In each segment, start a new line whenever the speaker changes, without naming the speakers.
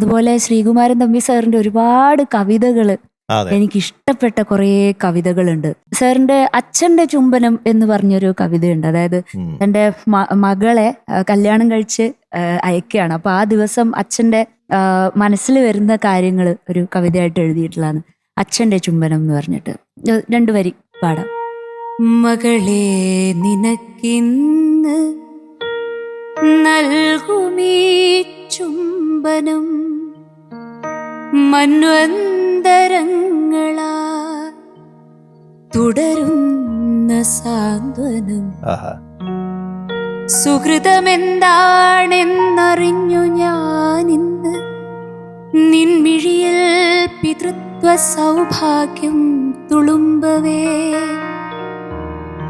അതുപോലെ ശ്രീകുമാരൻ തമ്പി സാറിന്റെ ഒരുപാട്
കവിതകൾ
എനിക്ക് ഇഷ്ടപ്പെട്ട കുറേ കവിതകളുണ്ട്. സാറിന്റെ അച്ഛന്റെ ചുംബനം എന്ന് പറഞ്ഞൊരു കവിതയുണ്ട്. അതായത്. തന്റെ മ- മകളെ കല്യാണം കഴിച്ച് അയക്കുകയാണ്. അപ്പൊ ആ ദിവസം അച്ഛന്റെ മനസ്സിൽ വരുന്ന കാര്യങ്ങൾ ഒരു കവിതയായിട്ട് എഴുതിയിട്ടുള്ളതാണ്. അച്ഛന്റെ ചുംബനം എന്ന് പറഞ്ഞിട്ട്. രണ്ടു വരി പാടാം. മകളെ നിനക്കിന്ന് നൽകുമീ മന്വന്തരങ്ങളാ തുടരുന്ന സാന്ത്വനം. സുഹൃതമെന്താണെന്നറിഞ്ഞു ഞാനിന്ന്. നിൻമിഴിയിൽ പിതൃത്വ സൗഭാഗ്യം തുളുമ്പവേ.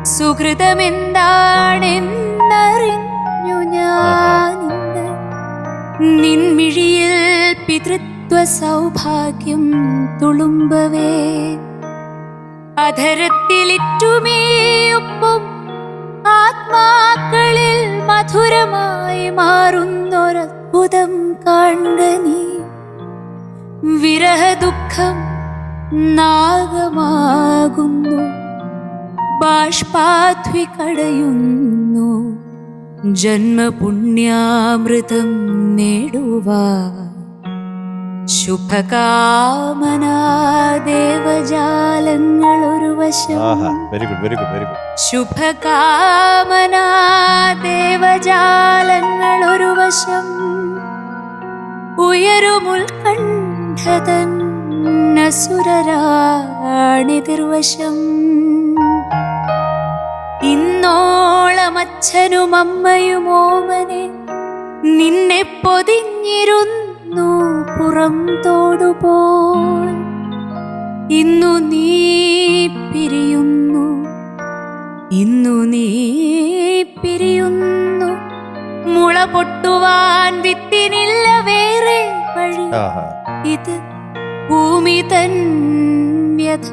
സുഹൃതമെന്താണെന്നറിഞ്ഞു ഞാനിന്ന്. നിൻമിഴിയിൽ പിതൃത്വ സൗഭാഗ്യം തുളുമ്പവേ. അധരത്തിലിറ്റുമേയൊപ്പം ആത്മാക്കളിൽ മധുരമായി മാറുന്നൊരത്ഭുതം കാണുക നീ. വിരഹദുഃഖം നാഗമാകുന്നു ബാഷ്പാധ്വി കടയുന്നു ജന്മപുണ്യാമൃതം നേടുവാ ശുഭകാമനാ ദേവജാലങ്ങൾ ഒരു വശം
very good very good very good
ശുഭകാമനാ ദേവജാലങ്ങൾ ഒരു വശം. ഉയരുമുൽക്കണ്ഠതൻ അസുരരാണിതിർവശം ഇന്നോളം അച്ഛനും അമ്മയും ഓമനെ നിന്നെ പൊതിഞ്ഞിരുന്നു പുറം തോടുപോൽ ഇന്നു നീ പിരിയുന്നു. ഇന്നു നീ പിരിയുന്നു. മുള പൊട്ടുവാൻ വിത്തിനില്ല വേറെ വഴി. ഇത് ഭൂമി തൻ വ്യഥ